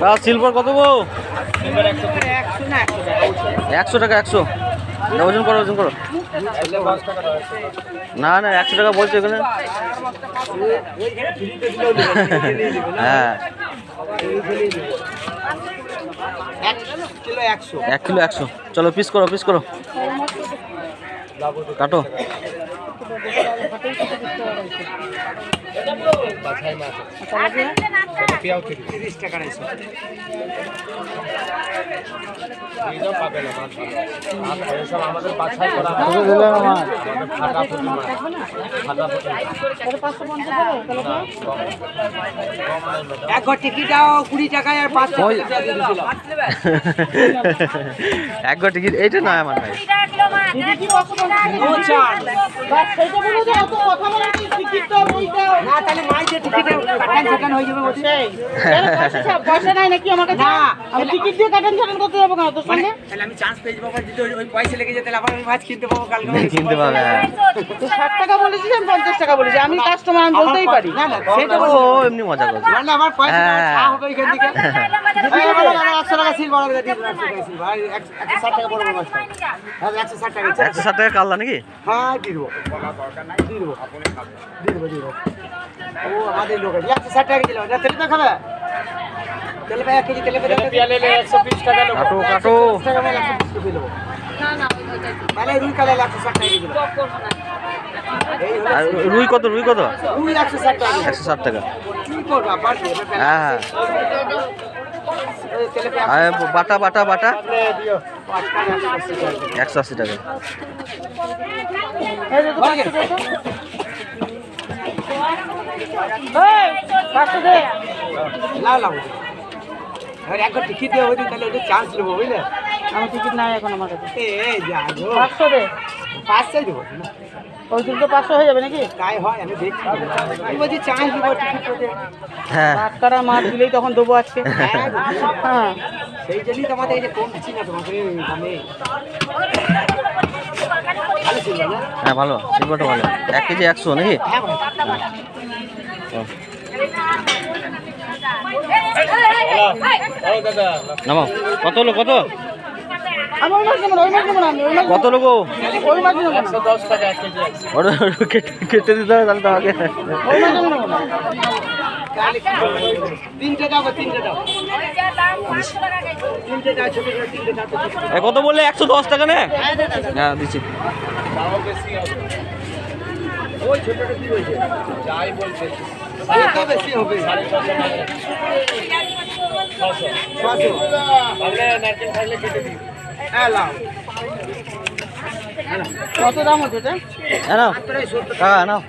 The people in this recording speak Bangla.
তা সিলভার কত গো একশো টাকা। একশো ওজন করো ওজন করো। না না একশো টাকা বলছো এখানে? হ্যাঁ। একশো এক কিলো একশো। চলো পিস করো পিস করো। কাটো। তিরিশ টাকা রয়েছে এক ঘর কুড়ি টাকায় আর দিয়েছিলাম। এক ঘর টিকিট এইটা নয় আমার ভাই 谁说不会做做好汤了 না তাহলে মাইজের টিকিটে কাটান ছাটান হয়ে যাবে বলছে পয়সা নাই নাকি আমার কাছে আমি টিকিট দিয়ে কাটান ছাটান করতে যাব কেন তোর সঙ্গে তাহলে আমি চান্স পেয়ে যাব যদি ওই- ওই পয়সা লেগে যায় তাহলে আবার আমি মাছ কিনতে পাবো কালকে কিনতে পাবে। তুই ষাট টাকা বলেছিস আমি পঞ্চাশ টাকা বলেছি আমি কাস্টমার আমি বলতেই পারি না না সেটা ও এমনি মজা করছে না আমার পয়সা। হবে এখান থেকে একশো টাকা সিল বড় করে একশো ষাট টাকা বড় বড় একশো ষাট টাকা। একশো ষাট টাকা কাল্লা নাকি হ্যাঁ, দিয়ে দেবো। দিয়ে দেবো। ও, আমাদের লোক। একশো ষাট টাকা কিলো। না, তেলে খাবে? তেলে ভাই এক কেজি তেলে ভাই একশো বিশ টাকা। কাটো কাটো টাকা মানে একশো বিশ টাকা নেব। মানে রুই কালার একশো ষাট টাকা কিলো। রুই কত রুই কত রুই একশো ষাট টাকা কিলো। একশো ষাট টাকা কি করবা? বাড়বে, হ্যাঁ হ্যাঁ বাটা বাটা বাটা একশো আশি টাকা। একশো আশি টাকা এই যে তো বল গে। পাঁচশো দে তো। এই, পাঁচশো দে। লাও লাও এবার একবার টিকিট দেওয়া হইতে তাহলে ওটা চান্স নেব বুঝলে? আমার টিকিট নাই এখন আমার কাছে। পাঁচশো দে পাঁচটাই দেবো ওই দিন তো পাঁচশো হয়ে যাবে নাকি? তাই হয় আমি দেখছি। আমি বলছি চান্স দেবো টিকিট হ্যাঁ। আটকারা মাছ দিলেই তখন দেবো আজকে। হ্যাঁ সেই জন্যই তো আমাদের এই যে কম দিচ্ছি না তোমাকে আমি হ্যাঁ ভালো। সিলভারটা ভালো। এক কেজি একশো নাকি? কত হলো, কত? কত লোক কেটে দিতে হবে তাহলে তোমাকে? তিনটে দাও তিনটে দাও। কত বললে? একশো দশ টাকা নে? হ্যাঁ দিচ্ছি। ওই ছোটটা কি হয়েছে যাই বলছে তো বেশি হবে ছশো হ্যাঁ লাও কত দাম হচ্ছে হ্যাঁ নাও।